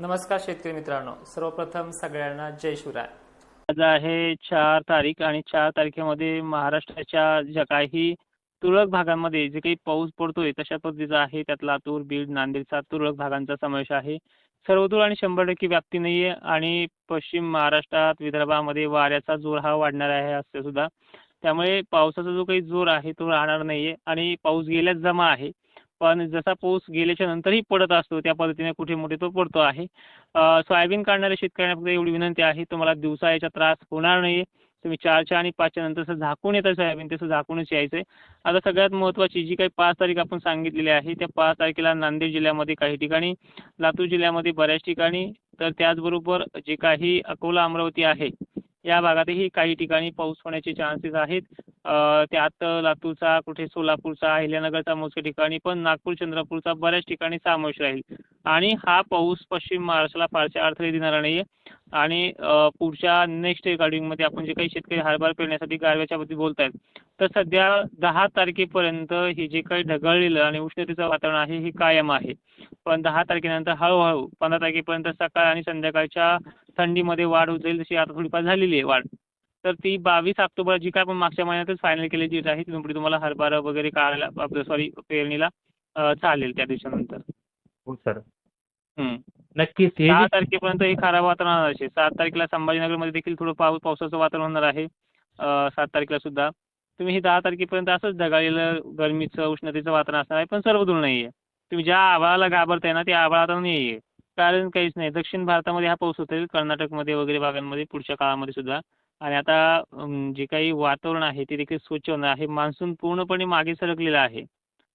नमस्कार शेतकरी मित्रांनो. सर्वप्रथम सगळ्यांना जय शिवराय. आज आहे चार तारीख आणि चार तारखेमध्ये महाराष्ट्राच्या ज्या काही तुरळक भागांमध्ये जे काही पाऊस पडतोय तशा पद्धतीचा आहे. त्यात लातूर बीड नांदेडचा तुरळक भागांचा समावेश आहे. सर्वदूर आणि शंभर टक्के व्याप्ती नाही आहे आणि पश्चिम महाराष्ट्रात विदर्भामध्ये वाऱ्याचा जोर हा वाढणार आहे असं सुद्धा. त्यामुळे पावसाचा जो काही जोर आहे तो राहणार नाही आहे आणि पाऊस गेल्याच जमा आहे. पण जसा पाऊस गेल्याच्या नंतरही पडत असतो त्या पद्धतीने कुठे मोठे तो पडतो आहे. सोयाबीन काढणाऱ्या शेतकऱ्यांना फक्त एवढी विनंती आहे तुम्हाला दिवसा याचा त्रास होणार नाही तुम्ही चारच्या आणि पाचच्या नंतर जसं झाकून येतं सोयाबीन तसं झाकूनच यायचं आहे आता सगळ्यात महत्त्वाची जी काही पाच तारीख आपण सांगितलेली आहे त्या पाच तारखेला नांदेड जिल्ह्यामध्ये काही ठिकाणी लातूर जिल्ह्यामध्ये बऱ्याच ठिकाणी तर त्याचबरोबर जे काही अकोला अमरावती आहे या भागातही काही ठिकाणी पाऊस होण्याचे चान्सेस आहेत. त्यात लातूरचा कुठे सोलापूरचा अहिल्यानगरचा मोजक्या ठिकाणी पण नागपूर चंद्रपूरचा बऱ्याच ठिकाणी समावेश राहील. आणि हा पाऊस पश्चिम महाराष्ट्राला फारसे अडथळे देणारा नाही आहे आणि पुढच्या नेक्स्टमध्ये आपण जे काही शेतकरी हरभरा पेरण्यासाठी गारव्याच्याबद्दल बोलत आहेत तर सध्या दहा तारखेपर्यंत हे जे काही ढगाळलेलं आणि उष्णतेचं वातावरण आहे हे कायम आहे. पण दहा तारखेनंतर हळूहळू पंधरा तारखेपर्यंत सकाळ आणि संध्याकाळच्या थंडीमध्ये वाढ होत जाईल जशी आता थोडीफार झालेली आहे वाढ. तर ती बावीस ऑक्टोबर जी काय आपण मागच्या महिन्यातच फायनल केलेली डेट आहे पुढे तुम्हाला हरभरा वगैरे काढायला आपलं सॉरी पेरणीला चालेल त्या दिवसानंतर. हो सर. नक्कीच सहा जे- तारखेपर्यंत हे खराब वातावरण राहणार आहे. सात तारखेला संभाजीनगरमध्ये देखील थोडं पाऊस पावसाचं वातावरण होणार आहे. सात तारखेला सुद्धा. तुम्ही हे दहा तारखेपर्यंत असंच ढगाळलेलं गरमीचं उष्णतेचं वातावरण असणार आहे पण सर्वदूर नाही आहे तुम्ही ज्या आभाळाला घाबरताय ना त्या आभाळ आता नाही आहे कारण काहीच नाही. दक्षिण भारतामध्ये हा पाऊस होतोय. कर्नाटकमध्ये वगैरे भागांमध्ये पुढच्या काळामध्ये सुद्धा. आणि आता जे काही वातावरण आहे ते देखील स्वच्छ होणार आहे. मान्सून पूर्णपणे मागे सरकलेला आहे.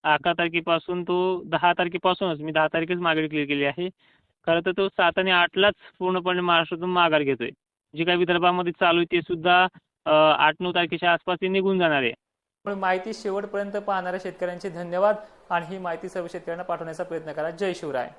अकरा तारखेपासून तो दहा तारखेपासूनच मी दहा तारखेच मागे क्लिअर केली आहे. खरं तर तो सात आणि आठलाच पूर्णपणे महाराष्ट्रातून माघार घेतोय. जे काही विदर्भामध्ये चालू आहे ते सुद्धा आठ नऊ तारखेच्या आसपास ते निघून जाणार आहे. पण माहिती शेवटपर्यंत पाहणाऱ्या शेतकऱ्यांचे धन्यवाद. आणि ही माहिती सर्व शेतकऱ्यांना पाठवण्याचा प्रयत्न करा. जय शिवराय.